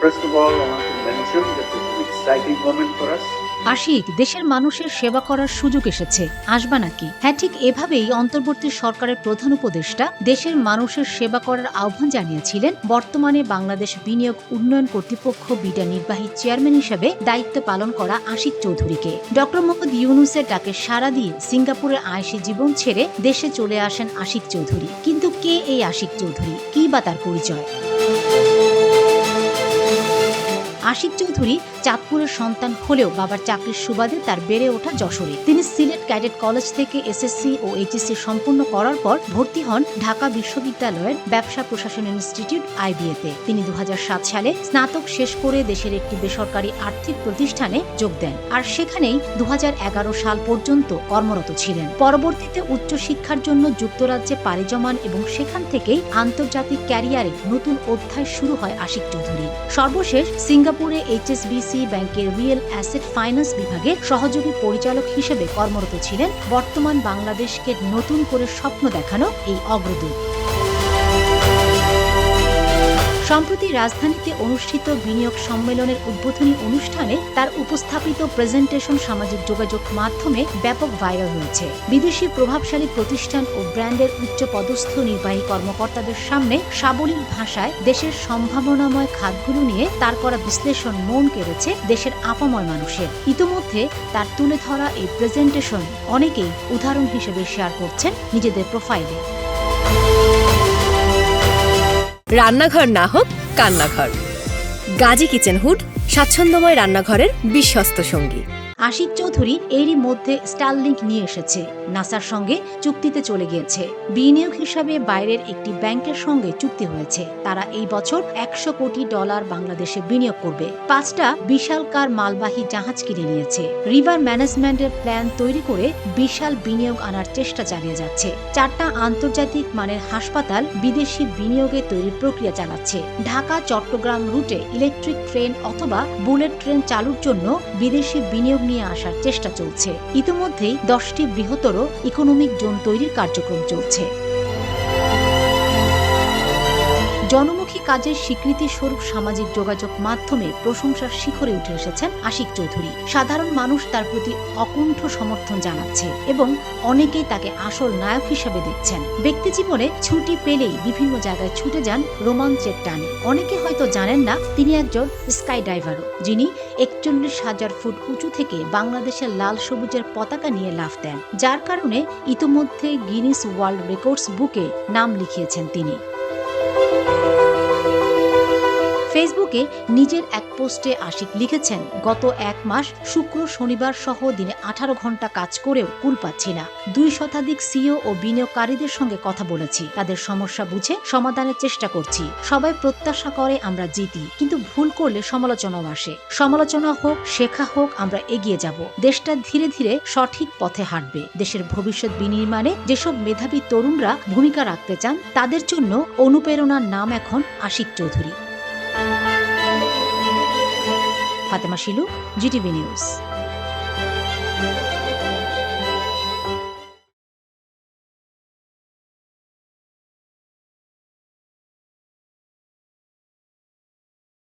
First of all, I want to mention that this is an exciting moment for us. Ashiq দেশের মানুষের সেবা করার সুযোগ এসেছে। আসবা নাকি? হ্যাঁ ঠিক এভাবেই অন্তর্বর্তী সরকারের প্রধান উপদেষ্টা দেশের মানুষের সেবা করার আহ্বান জানিয়েছিলেন বর্তমানে বাংলাদেশ বিনিয়োগ উন্নয়ন কর্তৃপক্ষ বিডা নির্বাহী চেয়ারম্যান হিসেবে দায়িত্ব পালন করা আশিক চৌধুরীকে। ডক্টর মোহাম্মদ ইউনুসের ডাকে সাড়া দিয়ে সিঙ্গাপুরের আয়েসি জীবন ছেড়ে দেশে চলে আসেন আশিক চৌধুরী। কিন্তু কে এই আশিক চৌধুরী? কি বা তার পরিচয়? আশিক চৌধুরী চাঁদপুরের সন্তান হলেও বাবার চাকরির সুবাদে তার বেড়ে ওঠা যশোরে। তিনি সিলেট ক্যাডেট কলেজ থেকে এসএসসি ও এইচএসসি সম্পূর্ণ করার পর ভর্তি হন ঢাকা বিশ্ববিদ্যালয়ের ব্যবসা প্রশাসন ইনস্টিটিউট আইবিএতে। তিনি দু হাজার সাত সালে স্নাতক শেষ করে দেশের একটি বেসরকারি আর্থিক প্রতিষ্ঠানে যোগ দেন। আর সেখানেই দু হাজার এগারো সাল পর্যন্ত কর্মরত ছিলেন। পরবর্তীতে উচ্চশিক্ষার জন্য যুক্তরাজ্যে পাড়ি জমান এবং সেখান থেকেই আন্তর্জাতিক ক্যারিয়ারে নতুন অধ্যায় শুরু হয় আশিক চৌধুরী সর্বশেষ সিঙ্গাপুরে এইচএসবিসি ব্যাংকের রিয়েল অ্যাসেট ফাইন্যান্স বিভাগে সহযোগী পরিচালক হিসেবে কর্মরত ছিলেন বর্তমান বাংলাদেশকে নতুন করে স্বপ্ন দেখানো এই অগ্রদূত। সম্প্রতি রাজধানীতে অনুষ্ঠিত বিনিয়োগ সম্মেলনের উদ্বোধনী অনুষ্ঠানে তার উপস্থাপিত প্রেজেন্টেশন সামাজিক যোগাযোগ মাধ্যমে ব্যাপক ভাইরাল হয়েছে। বিদেশি প্রভাবশালী প্রতিষ্ঠান ও ব্র্যান্ডের উচ্চ পদস্থ নির্বাহী কর্মকর্তাদের সামনে সাবলীল ভাষায় দেশের সম্ভাবনাময় খাতগুলো নিয়ে তার করা বিশ্লেষণ মন কেড়েছে দেশের আপাময় মানুষের। ইতোমধ্যে তার তুলে ধরা এই প্রেজেন্টেশন অনেকেই উদাহরণ হিসেবে শেয়ার করছেন নিজেদের প্রোফাইলে। রান্নাঘর না হোক কান্নাঘর। গাজী কিচেন হুড স্বাচ্ছন্দ্যময় রান্নাঘরের বিশ্বস্ত সঙ্গী। আশিক চৌধুরী এরই মধ্যে স্টারলিংক নিয়ে এসেছে। নাসার সঙ্গে চুক্তিতে চলে গিয়েছে। বিনিয়োগ হিসাবে বাইরের একটি ব্যাংকের সঙ্গে চুক্তি হয়েছে। তারা এই বছর একশো কোটি ডলার বাংলাদেশে বিনিয়োগ করবে। পাঁচটা বিশালকার মালবাহী জাহাজ কিনে নিয়েছে। রিভার ম্যানেজমেন্টের প্ল্যান তৈরি করে বিশাল বিনিয়োগ আনার চেষ্টা চালিয়ে যাচ্ছে। চারটা আন্তর্জাতিক মানের হাসপাতাল বিদেশি বিনিয়োগে তৈরির প্রক্রিয়া চালাচ্ছে। ঢাকা, চট্টগ্রাম রুটে ইলেকট্রিক ট্রেন অথবা বুলেট ট্রেন চালুর জন্য বিদেশি বিনিয়োগ নিয়ে আসার চেষ্টা চলছে। ইতিমধ্যেই দশটি বৃহত্তর ইকোনমিক জোন তৈরির কার্যক্রম চলছে। জনমুখী কাজের স্বীকৃতি স্বরূপ সামাজিক যোগাযোগ মাধ্যমে প্রশংসার শিখরে উঠে এসেছেন আশিক চৌধুরী। সাধারণ মানুষ তার প্রতি অকুণ্ঠ সমর্থন জানাচ্ছে এবং অনেকেই তাকে আসল নায়ক হিসেবে দেখছেন। ব্যক্তি জীবনে ছুটি পেলেই বিভিন্ন জায়গায় ছুটে যান রোমাঞ্চের টানে। অনেকে হয়তো জানেন না, তিনি একজন স্কাই ডাইভারও যিনি একচল্লিশ হাজার ফুট উঁচু থেকে বাংলাদেশের লাল সবুজের পতাকা নিয়ে লাফ দেন। যার কারণে ইতোমধ্যে গিনিস ওয়ার্ল্ড রেকর্ডস বুকে নাম লিখিয়েছেন তিনি। ফেসবুকে নিজের এক পোস্টে আশিক লিখেছেন, গত এক মাস শুক্র শনিবার সহ দিনে আঠারো ঘণ্টা কাজ করেও কুল পাচ্ছি না। দুই শতাধিক সিও ও বিনিয়োগকারীদের সঙ্গে কথা বলেছি। তাদের সমস্যা বুঝে সমাধানের চেষ্টা করছি। সবাই প্রত্যাশা করে আমরা জিতি, কিন্তু ভুল করলে সমালোচনাও আসে। সমালোচনা হোক, শেখা হোক, আমরা এগিয়ে যাব। দেশটা ধীরে ধীরে সঠিক পথে হাঁটবে। দেশের ভবিষ্যৎ বিনির্মাণে যেসব মেধাবী তরুণরা ভূমিকা রাখতে চান, তাদের জন্য অনুপ্রেরণার নাম এখন Ashiq Chowdhury. Fatema Shilu GTV news.